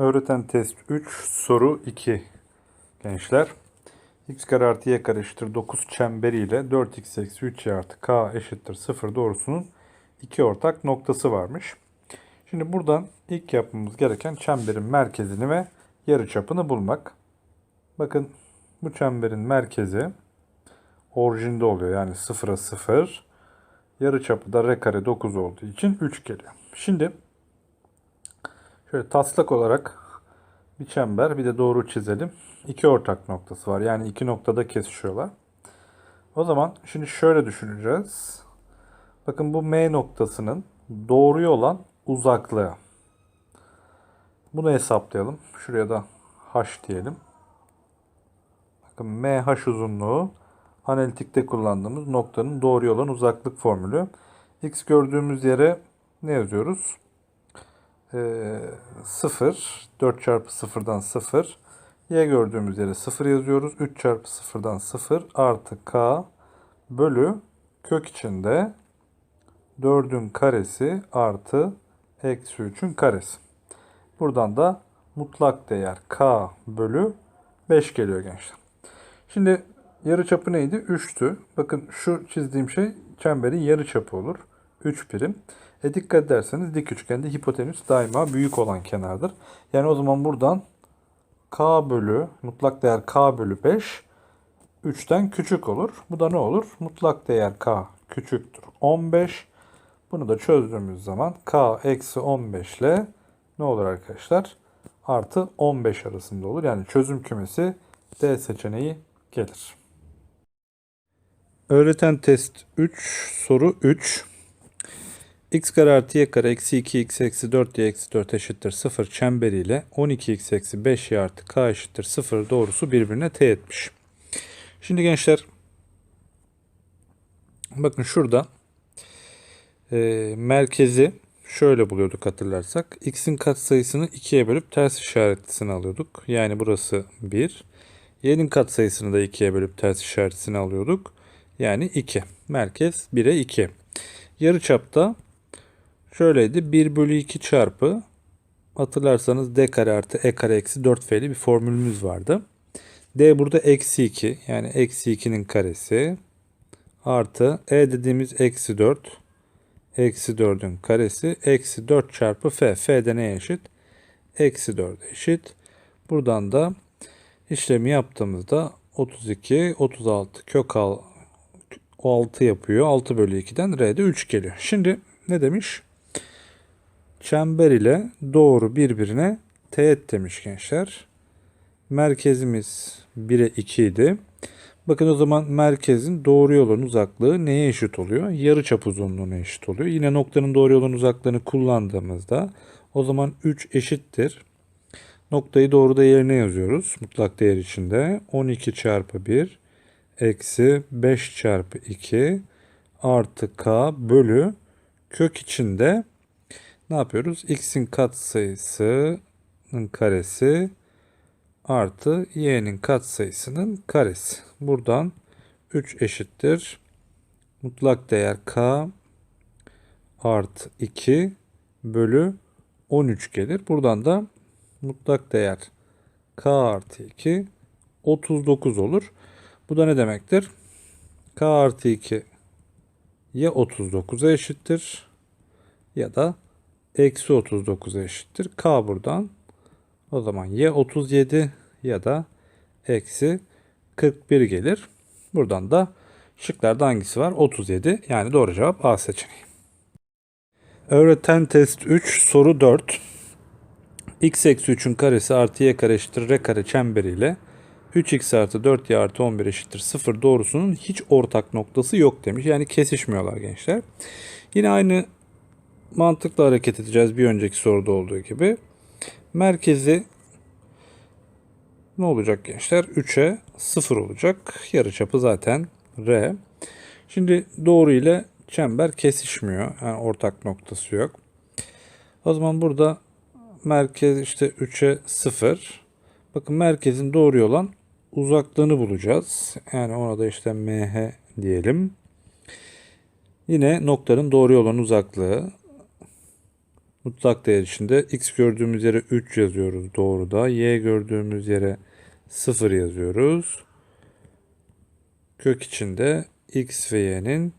Öğreten test 3 soru 2 gençler. x kare artı y kare eşittir 9 çemberiyle 4x eksi 3y artı k eşittir 0 doğrusunun iki ortak noktası varmış. Şimdi buradan ilk yapmamız gereken çemberin merkezini ve yarıçapını bulmak. Bakın bu çemberin merkezi orijinde oluyor yani 0'a 0. Yarıçapı da r kare 9 olduğu için 3 geliyor. Şimdi Şöyle taslak olarak bir çember bir de doğru çizelim. İki ortak noktası var. Yani iki noktada kesişiyorlar. O zaman şimdi şöyle düşüneceğiz. Bakın bu M noktasının doğruya olan uzaklığı. Bunu hesaplayalım. Şuraya da H diyelim. Bakın MH uzunluğu analitikte kullandığımız noktanın doğruya olan uzaklık formülü. X gördüğümüz yere ne yazıyoruz? Ee, 0. 4 çarpı 0'dan 0. Y gördüğümüz yere 0 yazıyoruz. 3 çarpı 0'dan 0 artı K bölü kök içinde 4'ün karesi artı eksi 3'ün karesi. Buradan da mutlak değer K bölü 5 geliyor gençler. Şimdi yarı çapı neydi? 3'tü. Bakın şu çizdiğim şey çemberin yarı çapı olur. 3 birim. E dikkat ederseniz dik üçgende hipotenüs daima büyük olan kenardır. Yani o zaman buradan k bölü mutlak değer k bölü 5 3'ten küçük olur. Bu da ne olur? Mutlak değer k küçüktür 15. Bunu da çözdüğümüz zaman k eksi 15 ile ne olur arkadaşlar? Artı 15 arasında olur. Yani çözüm kümesi D seçeneği gelir. Öğreten test 3 soru 3 x kare artı y kare eksi 2x eksi 4y eksi 4 eşittir 0 çemberiyle 12x eksi 5y artı k eşittir 0 doğrusu birbirine teğetmiş. Şimdi gençler bakın şurada e, merkezi şöyle buluyorduk hatırlarsak. x'in katsayısını 2'ye bölüp ters işaretlisini alıyorduk. Yani burası 1. y'nin katsayısını da 2'ye bölüp ters işaretlisini alıyorduk. Yani 2. Merkez 1'e 2. Yarıçapta şöyleydi. 1 bölü 2 çarpı hatırlarsanız d kare artı e kare eksi 4f'li bir formülümüz vardı. d burada eksi 2 yani eksi 2'nin karesi artı e dediğimiz eksi 4 eksi 4'ün karesi eksi 4 çarpı f. f de neye eşit? Eksi 4 eşit. Buradan da işlemi yaptığımızda 32, 36 kök al, 6 yapıyor. 6 bölü 2'den R'de 3 geliyor. Şimdi ne demiş? Çember ile doğru birbirine teğet demiş gençler. Merkezimiz 1'e 2 idi. Bakın o zaman merkezin doğru yolun uzaklığı neye eşit oluyor? Yarı çap uzunluğuna eşit oluyor. Yine noktanın doğru yolun uzaklığını kullandığımızda o zaman 3 eşittir. Noktayı doğruda yerine yazıyoruz. Mutlak değer içinde. 12 çarpı 1 eksi 5 çarpı 2 artı k bölü kök içinde ne yapıyoruz? x'in katsayısının karesi artı y'nin katsayısının karesi. Buradan 3 eşittir. Mutlak değer k artı 2 bölü 13 gelir. Buradan da mutlak değer k artı 2 39 olur. Bu da ne demektir? k artı 2 ya 39'a eşittir ya da eksi 39'a eşittir. K buradan o zaman ya 37 ya da eksi 41 gelir. Buradan da şıklarda hangisi var? 37 yani doğru cevap A seçeneği. Öğreten test 3 soru 4. x eksi 3'ün karesi artı y kare eşittir r kare çemberiyle 3x artı 4y artı 11 eşittir 0 doğrusunun hiç ortak noktası yok demiş. Yani kesişmiyorlar gençler. Yine aynı mantıkla hareket edeceğiz bir önceki soruda olduğu gibi. Merkezi ne olacak gençler? 3'e 0 olacak. Yarıçapı zaten R. Şimdi doğru ile çember kesişmiyor. Yani ortak noktası yok. O zaman burada merkez işte 3'e 0. Bakın merkezin doğru olan uzaklığını bulacağız. Yani ona da işte MH diyelim. Yine noktanın doğru olan uzaklığı Mutlak değer içinde x gördüğümüz yere 3 yazıyoruz doğruda. Y gördüğümüz yere 0 yazıyoruz. Kök içinde x ve y'nin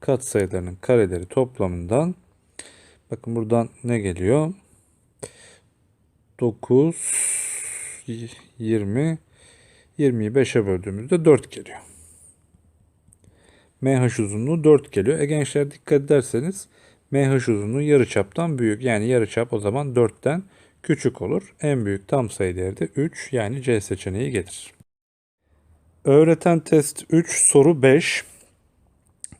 katsayılarının kareleri toplamından bakın buradan ne geliyor? 9 20 20'yi 5'e böldüğümüzde 4 geliyor. MH uzunluğu 4 geliyor. E gençler dikkat ederseniz MH uzunluğu yarıçaptan büyük. Yani yarıçap o zaman 4'ten küçük olur. En büyük tam sayı değeri de 3 yani C seçeneği gelir. Öğreten test 3 soru 5.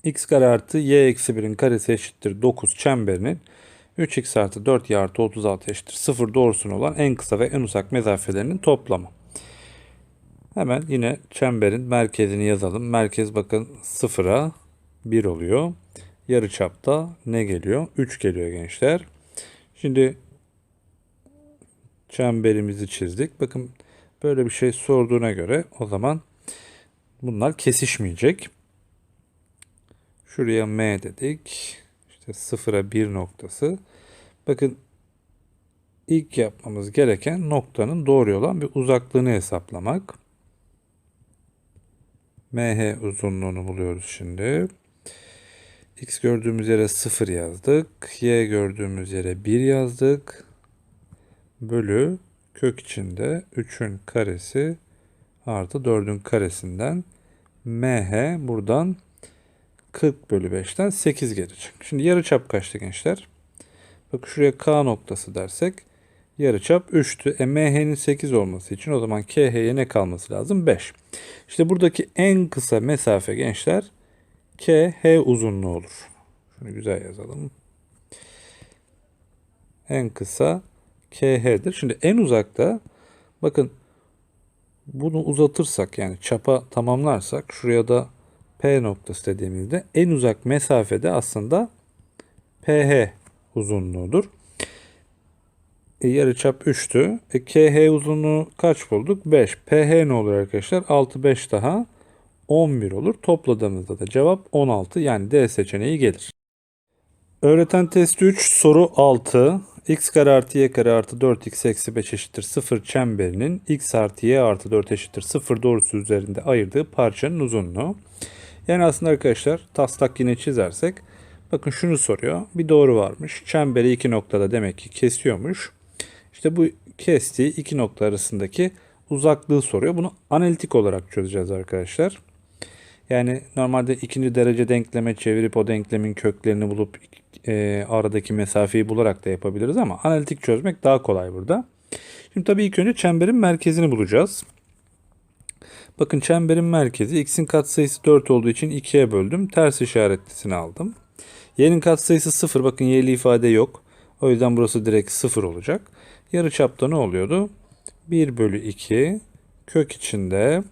x kare artı y eksi 1'in karesi eşittir 9 çemberinin 3x artı 4y artı 36 eşittir 0 doğrusuna olan en kısa ve en uzak mesafelerinin toplamı. Hemen yine çemberin merkezini yazalım. Merkez bakın 0'a 1 oluyor. Yarıçapta ne geliyor? 3 geliyor gençler. Şimdi çemberimizi çizdik. Bakın böyle bir şey sorduğuna göre o zaman bunlar kesişmeyecek. Şuraya M dedik. İşte 0'a 1 noktası. Bakın ilk yapmamız gereken noktanın doğru olan bir uzaklığını hesaplamak. MH uzunluğunu buluyoruz şimdi. X gördüğümüz yere 0 yazdık. Y gördüğümüz yere 1 yazdık. Bölü kök içinde 3'ün karesi artı 4'ün karesinden MH buradan 40 bölü 5'ten 8 gelecek. Şimdi yarıçap kaçtı gençler? Bak şuraya K noktası dersek yarıçap 3'tü. E MH'nin 8 olması için o zaman KH'ye ne kalması lazım? 5. İşte buradaki en kısa mesafe gençler KH uzunluğu olur. Şunu güzel yazalım. En kısa KH'dir. Şimdi en uzakta bakın bunu uzatırsak yani çapa tamamlarsak şuraya da P noktası dediğimizde en uzak mesafede aslında PH uzunluğudur. E, yarıçap 3'tü. E, KH uzunluğu kaç bulduk? 5. PH ne olur arkadaşlar? 6 5 daha 11 olur. Topladığımızda da cevap 16 yani D seçeneği gelir. Öğreten testi 3 soru 6. x kare artı y kare artı 4x eksi 5 eşittir 0 çemberinin x artı y artı 4 eşittir 0 doğrusu üzerinde ayırdığı parçanın uzunluğu. Yani aslında arkadaşlar taslak yine çizersek bakın şunu soruyor. Bir doğru varmış. Çemberi iki noktada demek ki kesiyormuş. İşte bu kestiği iki nokta arasındaki uzaklığı soruyor. Bunu analitik olarak çözeceğiz arkadaşlar. Yani normalde ikinci derece denkleme çevirip o denklemin köklerini bulup e, aradaki mesafeyi bularak da yapabiliriz ama analitik çözmek daha kolay burada. Şimdi tabii ilk önce çemberin merkezini bulacağız. Bakın çemberin merkezi x'in katsayısı 4 olduğu için 2'ye böldüm. Ters işaretlisini aldım. Y'nin katsayısı 0. Bakın y'li ifade yok. O yüzden burası direkt 0 olacak. Yarı çapta ne oluyordu? 1 bölü 2 kök içinde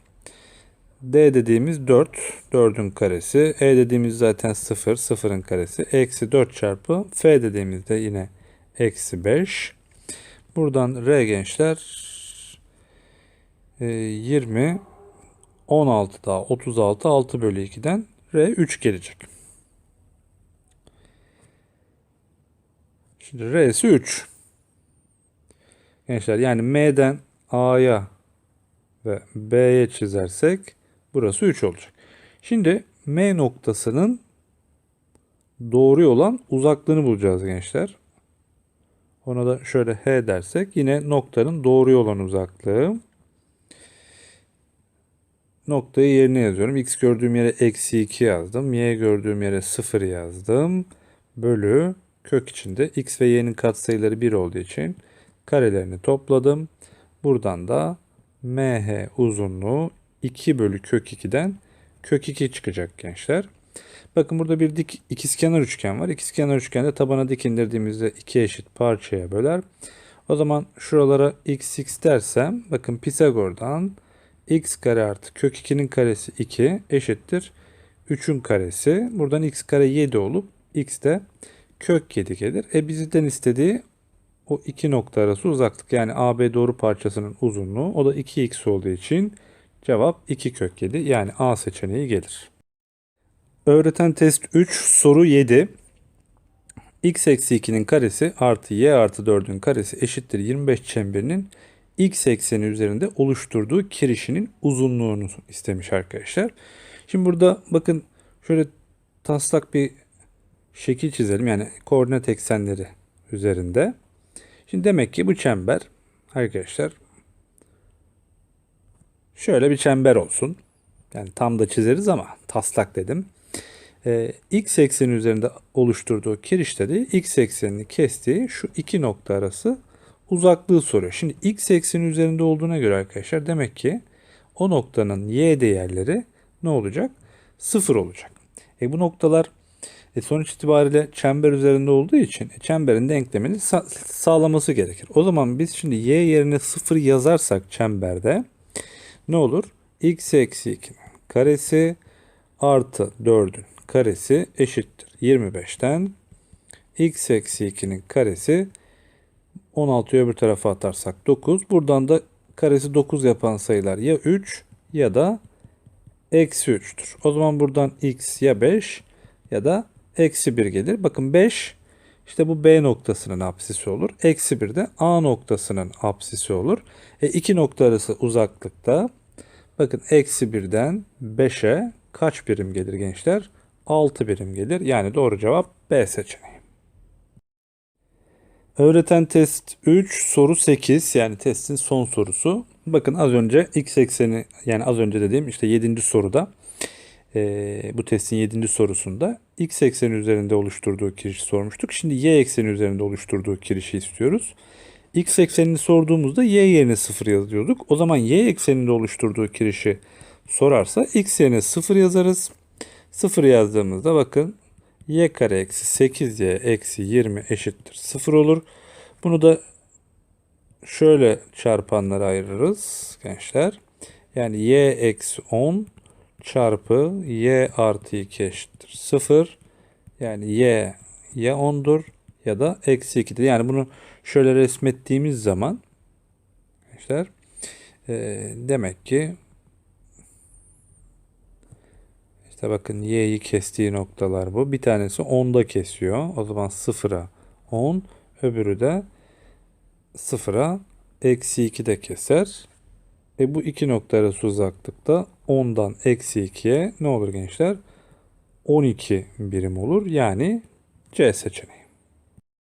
D dediğimiz 4. 4'ün karesi. E dediğimiz zaten 0. 0'ın karesi. Eksi 4 çarpı F dediğimizde yine eksi 5. Buradan R gençler 20 16 daha 36 6 bölü 2'den R 3 gelecek. Şimdi R'si 3. Gençler yani M'den A'ya ve B'ye çizersek burası 3 olacak. Şimdi M noktasının doğru olan uzaklığını bulacağız gençler. Ona da şöyle H dersek yine noktanın doğru olan uzaklığı. Noktayı yerine yazıyorum. X gördüğüm yere eksi 2 yazdım. Y gördüğüm yere 0 yazdım. Bölü kök içinde x ve y'nin katsayıları 1 olduğu için karelerini topladım. Buradan da MH uzunluğu 2 bölü kök 2'den kök 2 çıkacak gençler. Bakın burada bir dik ikizkenar üçgen var. İkizkenar üçgende tabana dik indirdiğimizde iki eşit parçaya böler. O zaman şuralara x x dersem bakın Pisagor'dan x kare artı kök 2'nin karesi 2 eşittir 3'ün karesi. Buradan x kare 7 olup x de kök 7 gelir. E bizden istediği o iki nokta arası uzaklık yani AB doğru parçasının uzunluğu o da 2x olduğu için cevap 2 kök 7 yani A seçeneği gelir. Öğreten test 3 soru 7. x eksi 2'nin karesi artı y artı 4'ün karesi eşittir 25 çemberinin x ekseni üzerinde oluşturduğu kirişinin uzunluğunu istemiş arkadaşlar. Şimdi burada bakın şöyle taslak bir şekil çizelim. Yani koordinat eksenleri üzerinde. Şimdi demek ki bu çember arkadaşlar şöyle bir çember olsun. Yani tam da çizeriz ama taslak dedim. Ee, x ekseni üzerinde oluşturduğu kirişte de x eksenini kestiği şu iki nokta arası uzaklığı soruyor. Şimdi x ekseni üzerinde olduğuna göre arkadaşlar demek ki o noktanın y değerleri ne olacak? Sıfır olacak. E bu noktalar e sonuç itibariyle çember üzerinde olduğu için e, çemberin denklemini sa- sağlaması gerekir. O zaman biz şimdi y yerine sıfır yazarsak çemberde ne olur? x eksi 2'nin karesi artı 4'ün karesi eşittir 25'ten x eksi 2'nin karesi 16'yı öbür tarafa atarsak 9. Buradan da karesi 9 yapan sayılar ya 3 ya da eksi 3'tür. O zaman buradan x ya 5 ya da eksi 1 gelir. Bakın 5 işte bu B noktasının apsisi olur. Eksi 1 de A noktasının apsisi olur. E iki nokta arası uzaklıkta bakın eksi 1'den 5'e kaç birim gelir gençler? 6 birim gelir. Yani doğru cevap B seçeneği. Öğreten test 3 soru 8 yani testin son sorusu. Bakın az önce x ekseni yani az önce dediğim işte 7. soruda e, bu testin 7. sorusunda x ekseni üzerinde oluşturduğu kirişi sormuştuk. Şimdi y ekseni üzerinde oluşturduğu kirişi istiyoruz. x eksenini sorduğumuzda y yerine 0 yazıyorduk. O zaman y ekseninde oluşturduğu kirişi sorarsa x yerine 0 yazarız. 0 yazdığımızda bakın y kare eksi 8y eksi 20 eşittir 0 olur. Bunu da şöyle çarpanlara ayırırız gençler. Yani y eksi 10 çarpı y artı 2 eşittir 0. Yani y ya 10'dur ya da eksi 2'dir. Yani bunu şöyle resmettiğimiz zaman gençler e, demek ki işte bakın y'yi kestiği noktalar bu. Bir tanesi 10'da kesiyor. O zaman 0'a 10 öbürü de 0'a eksi 2 de keser. E bu iki nokta arası uzaklıkta 10'dan eksi 2'ye ne olur gençler? 12 birim olur. Yani C seçeneği.